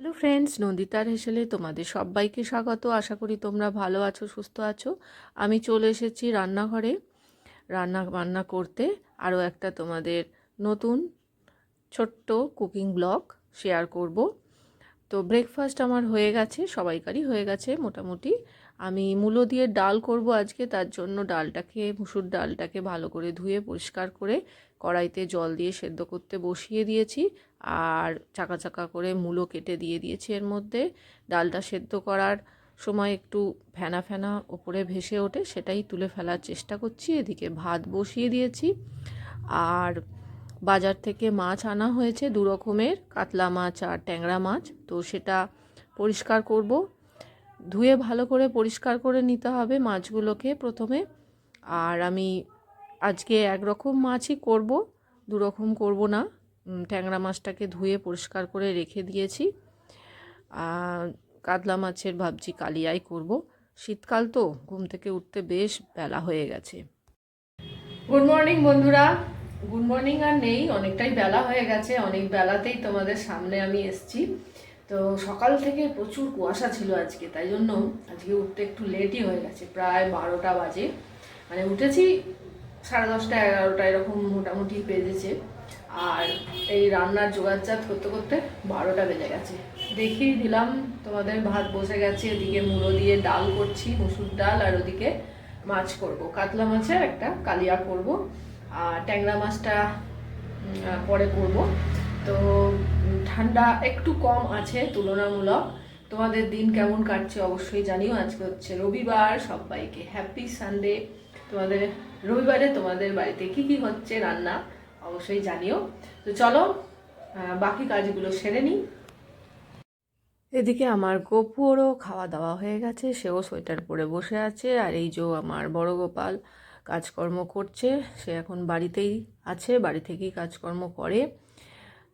Hello friends নন্দিতার হেসেলে তোমাদের সবাইকে স্বাগত। আশা করি তোমরা ভালো আছো, সুস্থ আছো। আমি চলে এসেছি রান্নাঘরে। রান্না, বান্না করতে আরও একটা তোমাদের নতুন ছোট্ট কুকিং ব্লগ শেয়ার করব। তো ব্রেকফাস্ট আমার হয়ে গেছে, সবাইকারই হয়ে গেছে মোটামুটি। আমি মূলো দিয়ে ডাল করব আজকে, তার জন্য ডালটাকে, মুসুর ডালটাকে ভালো করে ধুয়ে পরিষ্কার করে কড়াইতে জল দিয়ে সেদ্ধ করতে বসিয়ে দিয়েছি আর চাকা চাকা করে মূলো কেটে দিয়ে দিয়েছি এর মধ্যে। ডালটা সেদ্ধ করার সময় একটু ফেনা ফেনা ওপরে ভেসে ওঠে সেটাই তুলে ফেলার চেষ্টা করছি। এদিকে ভাত বসিয়ে দিয়েছি। আর বাজার থেকে মাছ আনা হয়েছে দু রকমের, কাতলা মাছ আর ট্যাংরা মাছ। তো সেটা পরিষ্কার করব। ধুয়ে ভালো করে পরিষ্কার করে নিতে হবে মাছগুলোকে প্রথমে। আর আমি আজকে একরকম মাছই করব দু রকম করব না। ট্যাংরা মাছটাকে ধুয়ে পরিষ্কার করে রেখে দিয়েছি। কাতলা মাছের ভাবছি কালিয়াই করব। শীতকাল তো, ঘুম থেকে উঠতে বেশ বেলা হয়ে গেছে। গুড মর্নিং বন্ধুরা। গুড মর্নিং আর নেই, অনেকটাই বেলা হয়ে গেছে। অনেক বেলাতেই তোমাদের সামনে আমি এসছি। তো সকাল থেকে প্রচুর কুয়াশা ছিল আজকে, তাই জন্য আজকে উঠতে একটু লেটই হয়ে গেছে। প্রায় বারোটা বাজে। মানে উঠেছি সাড়ে দশটা, এগারোটা এরকম মোটামুটি বেজেছে। আর এই রান্নার জোগাড়জাত করতে করতে বারোটা বেজে গেছে। দেখিয়ে দিলাম, তোমাদের ভাত বসে গেছে, এদিকে মুড়ো দিয়ে ডাল করছি, মুসুর ডাল, আর ওদিকে মাছ করব। কাতলা মাছের একটা কালিয়া করব, আর ট্যাংরা মাছটা পরে করব। তো ঠান্ডা একটু কম আছে, তুলনামূলক। তোমাদের দিন কেমন কাটছে অবশ্যই জানিও। আজকে হচ্ছে রবিবার, সবাইকে হ্যাপি সানডে তোমাদের রবিবারে তোমাদের বাড়িতে কি কি হচ্ছে রান্না, অবশ্যই জানিও। তো চলো বাকি কাজগুলো সেরে নিই। এদিকে আমার গোপুরও খাওয়া দাওয়া হয়ে গেছে, সেও সোয়েটার পরে বসে আছে, আর এই যে আমার বড় গোপাল কাজকর্ম করছে, সে এখন বাড়িতেই আছে, বাড়ি থেকেই কাজকর্ম করে।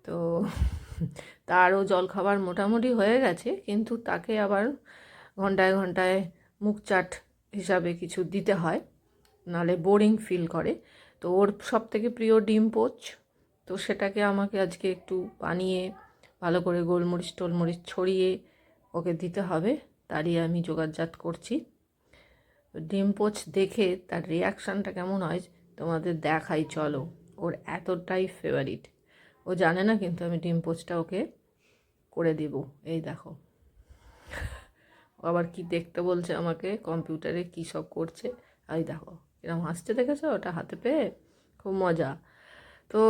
তো তারও জল খাবার মোটামুটি হয়ে গেছে, কিন্তু তাকে আবার ঘন্টায় ঘন্টায় মুখ চাট হিসাবে কিছু দিতে হয়। নালে বোরিং ফিল করে। তো ওর সব থেকে প্রিয় ডিম পোচ, তো সেটাকে আমাকে আজকে একটু বানিয়ে, ভালো করে গোলমরিচ টোলমরিচ ছড়িয়ে ওকে দিতে হবে, তারই আমি জোগাড়জাত করছি। ডিম পোচ দেখে তার রিয়াকশানটা কেমন হয় তোমাদের দেখাই, চলো। ওর এতটাই ফেভারিট ও জানে না কিন্তু আমি ডিম পোচটা ওকে করে দেব। এই দেখো। আবার কি দেখতে বলছে আমাকে, কম্পিউটারে কী সব করছে, এই দেখো। এরকম হাসছে দেখেছ? ওটা হাতে পেয়ে খুব মজা। তো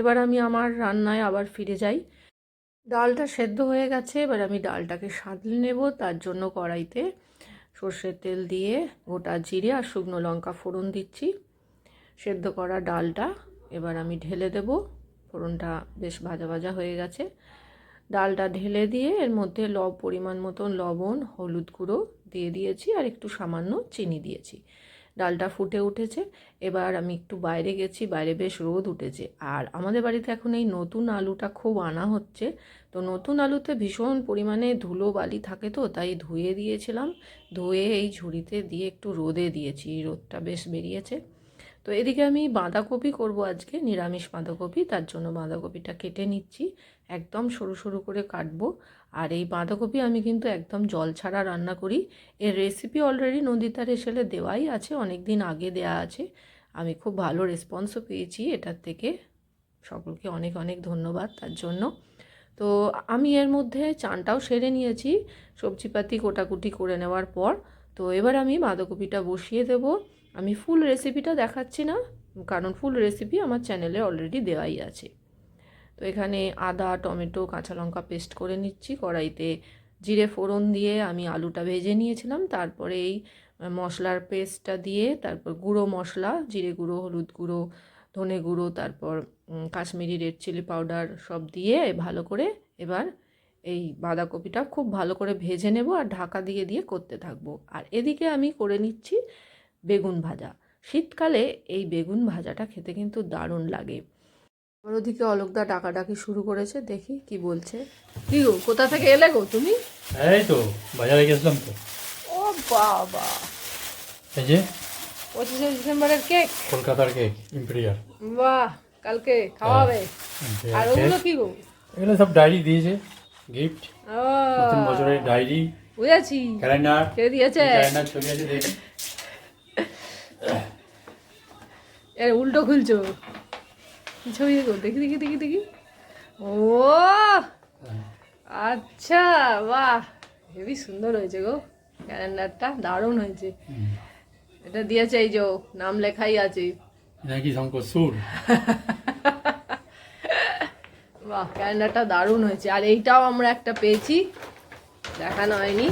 এবার আমি আমার রান্নায় আবার ফিরে যাই। ডালটা সেদ্ধ হয়ে গেছে, এবার আমি ডালটাকে সাঁতলে নেব। তার জন্য কড়াইতে সর্ষের তেল দিয়ে গোটা জিরে আর শুকনো লঙ্কা ফোড়ন দিচ্ছি। সেদ্ধ করা ডালটা এবার আমি ঢেলে দেব। ফোড়নটা বেশ ভাজা ভাজা হয়ে গেছে। ডালটা ঢেলে দিয়ে এর মধ্যে লব পরিমাণ মতন লবণ, হলুদ গুঁড়ো দিয়ে দিয়েছি আর একটু সামান্য চিনি দিয়েছি। ডালটা ফুটে উঠেছে। এবার আমি একটু বাইরে গেছি, বাইরে বেশ রোদ উঠেছে। আর আমাদের বাড়িতে এখন এই নতুন আলুটা খুব আনা হচ্ছে। তো নতুন আলুতে ভীষণ পরিমাণে ধুলো বালি থাকে তো, তাই ধুয়ে দিয়েছিলাম। ধুয়ে এই ঝুড়িতে দিয়ে একটু রোদে দিয়েছি, রোদটা বেশ বেরিয়েছে। তো এদিকে আমি বাঁধাকপি করব আজকে, নিরামিষ বাঁধাকপি, তার জন্য বাঁধাকপিটা কেটে নিচ্ছি। একদম সরু সরু করে কাটবো। আর এই বাঁধাকপি আমি কিন্তু একদম জল ছাড়া রান্না করি। এর রেসিপি অলরেডি নন্দিতার এসেলে দেওয়াই আছে অনেক দিন আগে দেওয়া আছে। আমি খুব ভালো রেসপন্সও পেয়েছি এটার থেকে। সকলকে অনেক অনেক ধন্যবাদ তার জন্য। তো আমি এর মধ্যে চানটাও সেরে নিয়েছি, সবজিপাতি কোটাকুটি করে নেওয়ার পর। তো এবার আমি বাঁধাকপিটা বসিয়ে দেব। আমি ফুল রেসিপিটা দেখাচ্ছি না, কারণ ফুল রেসিপি আমার চ্যানেলে অলরেডি দেওয়াই আছে। তো এখানে আদা, টমেটো, কাঁচা লঙ্কা পেস্ট করে নিচ্ছি। কড়াইতে জিরে ফোড়ন দিয়ে আমি আলুটা ভেজে নিয়েছিলাম। তারপরে এই মশলার পেস্টটা দিয়ে তারপর গুঁড়ো মশলা, জিরে গুঁড়ো, হলুদ গুঁড়ো, ধনে গুঁড়ো, তারপর কাশ্মীরি রেড চিলি পাউডার সব দিয়ে ভালো করে এবার এই বাঁধাকপিটা খুব ভালো করে ভেজে নেব আর ঢাকা দিয়ে দিয়ে করতে থাকব। আর এদিকে আমি করে নিচ্ছি বেগুন ভাজা। শীতকালে এই বেগুন ভাজাটা খেতে কিন্তু দারুণ লাগে। আর ওদিকে অলোকদা ডাকাডাকি শুরু করেছে। দেখি কি বলছে। কি গো কোথা থেকে এলে গো তুমি? এই তো বাজারে গেছিলাম তো। ও বাবা। এই যে পঁচিশে ডিসেম্বরের কেক? কলকাতার কেক ইম্পেরিয়াল। বাহ কালকে খাওয়াবে। আর ওগুলো কি গো? এগুলো সব ডায়েরি দিয়েছে গিফট। ও। নতুন বছরের ডায়েরি। বুঝেছি। ক্যালেন্ডার। কে দিয়েছে? ক্যালেন্ডার ছবি আছে দেখি। এর উল্টো খুলছো। ছবি দেখো দেখি দেখি দেখি দেখি। ও! আচ্ছা বাহ! হেবি সুন্দর হয়েছে গো ক্যালেন্ডারটা দারুণ হয়েছে। এটা দিয়েছে এই যে নাম লেখাই আছে। এটা কি শঙ্কর সুর? বাহ ক্যালেন্ডারটা দারুণ হয়েছে। আর এইটাও আমরা একটা পেয়েছি দেখানো হয়নি।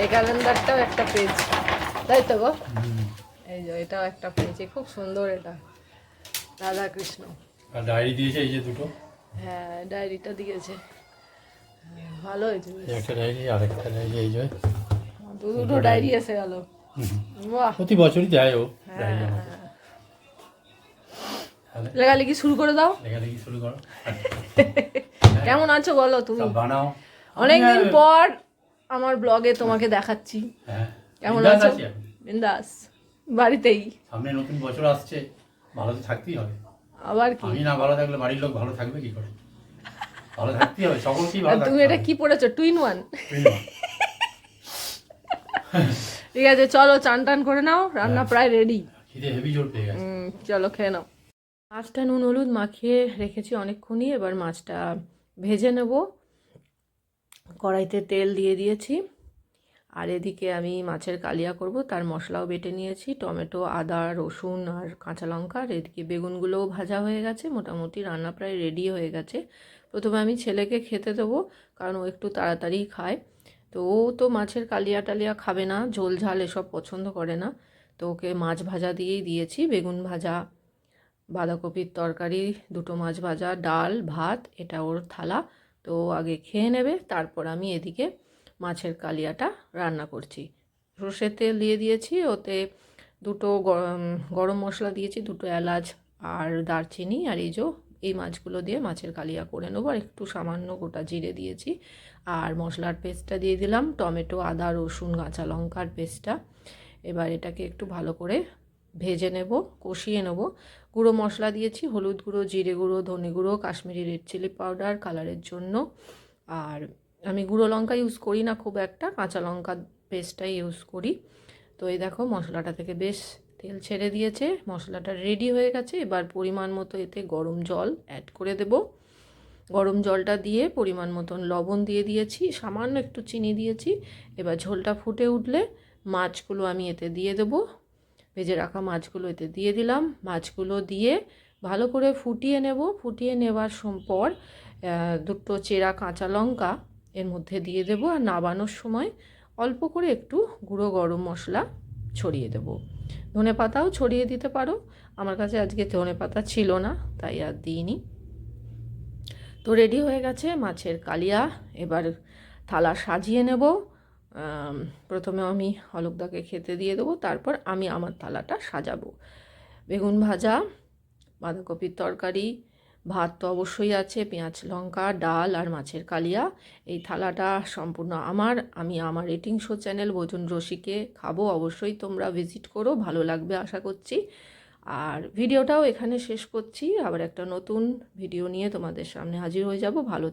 এই ক্যালেন্ডারটাও একটা পেয়েছি। তাই তো গো? এই যে এটাও একটা পেয়েছি খুব সুন্দর এটা। রাধা কৃষ্ণ আর ডায়েরি দিয়েছে এই যে দুটো। হ্যাঁ ডায়েরিটা দিয়েছে। হ্যাঁ, ভালো হয়েছে একটা ডায়েরি আর একটা ডায়েরি এই যে। দুটো ডায়েরি এসে গেল বাহ। প্রতি বছরই দেয় ও ডায়েরি হ্যাঁ। আমাকে লেখালেখি শুরু করে দাও। লেখালেখি শুরু করো। কেমন আছো বলো তুমি? বানাও। অনেকদিন পর আমার ব্লগে তোমাকে দেখাচ্ছি। হ্যাঁ। কেমন আছো? বিন্দাস। বাড়িতেই। সামনে নতুন বছর আসছে। ভালো তো থাকতেই হবে। আবার কি? আমি না ভালো থাকলে বাড়ির লোক ভালো থাকবে কি করে? ভালো হবে সকলকেই ভালো তুমি এটা কি পড়েছো? টুইন ওয়ান ঠিক আছে চলো চান টান করে নাও রান্না প্রায় রেডি খিদে হেভি জোর পেয়ে গেছে। চলো খেয়ে নাও। মাছটা নুন হলুদ মাখিয়ে রেখেছি অনেকক্ষণই এবার মাছটা ভেজে নেব। কড়াইতে তেল দিয়ে দিয়েছি। আর এদিকে আমি মাছের কালিয়া করব, তার মশলাও বেটে নিয়েছি, টমেটো, আদা, রসুন আর কাঁচা লঙ্কা, আর এদিকে বেগুনগুলোও ভাজা হয়ে গেছে, মোটামুটি রান্না প্রায় রেডি হয়ে গেছে। প্রথমে আমি ছেলেকে খেতে দেবো, কারণ ও একটু তাড়াতাড়ি খায়। তো ও তো মাছের কালিয়া টালিয়া খাবে না, ঝোল ঝাল এসব পছন্দ করে না। তো ওকে মাছ ভাজা দিয়েই দিয়েছি, বেগুন ভাজা, বাঁধাকপির তরকারি, দুটো মাছ ভাজা, ডাল, ভাত, এটা ওর থালা। তো আগে খেয়ে নেবে, তারপর আমি এদিকে মাছের কালিয়াটা রান্না করছি। সর্ষের তেল দিয়ে দিয়েছি, ওতে দুটো গরম মশলা দিয়েছি, দুটো এলাচ আর দারচিনি আর এই এই মাছগুলো দিয়ে মাছের কালিয়া করে নেব। আর একটু সামান্য গোটা জিরে দিয়েছি আর মশলার পেস্টটা দিয়ে দিলাম, টমেটো, আদা, রসুন, কাঁচা লঙ্কার পেস্টটা। এবার এটাকে একটু ভালো করে ভেজে নেব, কষিয়ে নেব। গুঁড়ো মশলা দিয়েছি, হলুদ গুঁড়ো, জিরে গুঁড়ো, ধনে গুঁড়ো, কাশ্মীরি রেড চিলি পাউডার কালারের জন্য। আর আমি গুঁড়ো লঙ্কা ইউজ করি না খুব একটা, কাঁচা লঙ্কা পেস্টটাই ইউজ করি। তো এই দেখো মশলাটা থেকে বেশ তেল ছেড়ে দিয়েছে, মশলাটা রেডি হয়ে গেছে। এবার পরিমাণ মতো এতে গরম জল অ্যাড করে দেব। গরম জলটা দিয়ে পরিমাণ মতন লবণ দিয়ে দিয়েছি, সামান্য একটু চিনি দিয়েছি। এবার ঝোলটা ফুটে উঠলে মাছগুলো আমি এতে দিয়ে দেবো। ভেজে রাখা মাছগুলো এতে দিয়ে দিলাম। মাছগুলো দিয়ে ভালো করে ফুটিয়ে নেব। ফুটিয়ে নেবার পর দুটো চেরা কাঁচা লঙ্কা এর মধ্যে দিয়ে দেবো আর নাবানোর সময় অল্প করে একটু গুঁড়ো গরম মশলা ছড়িয়ে দেব। ধনে পাতাও ছড়িয়ে দিতে পারো। আমার কাছে আজকে ধনে পাতা ছিল না, তাই আর দিইনি। তো রেডি হয়ে গেছে মাছের কালিয়া। এবার থালা সাজিয়ে নেব। প্রথমে আমি হলকদাকে খেতে দিয়ে দেবো, তারপর আমি আমার থালাটা সাজাবো। বেগুন ভাজা, বাঁধাকপির তরকারি ভাত তো অবশ্যই আছে, পেঁয়াজ লঙ্কা, ডাল আর মাছের কালিয়া। এই থালাটা সম্পূর্ণ আমার। আমি আমার রেটিং শো চ্যানেল ভোজন রশিকে খাব, অবশ্যই তোমরা ভিজিট করো, ভালো লাগবে আশা করছি। আর ভিডিওটাও এখানে শেষ করছি। আবার একটা নতুন ভিডিও নিয়ে তোমাদের সামনে হাজির হয়ে যাব। ভালো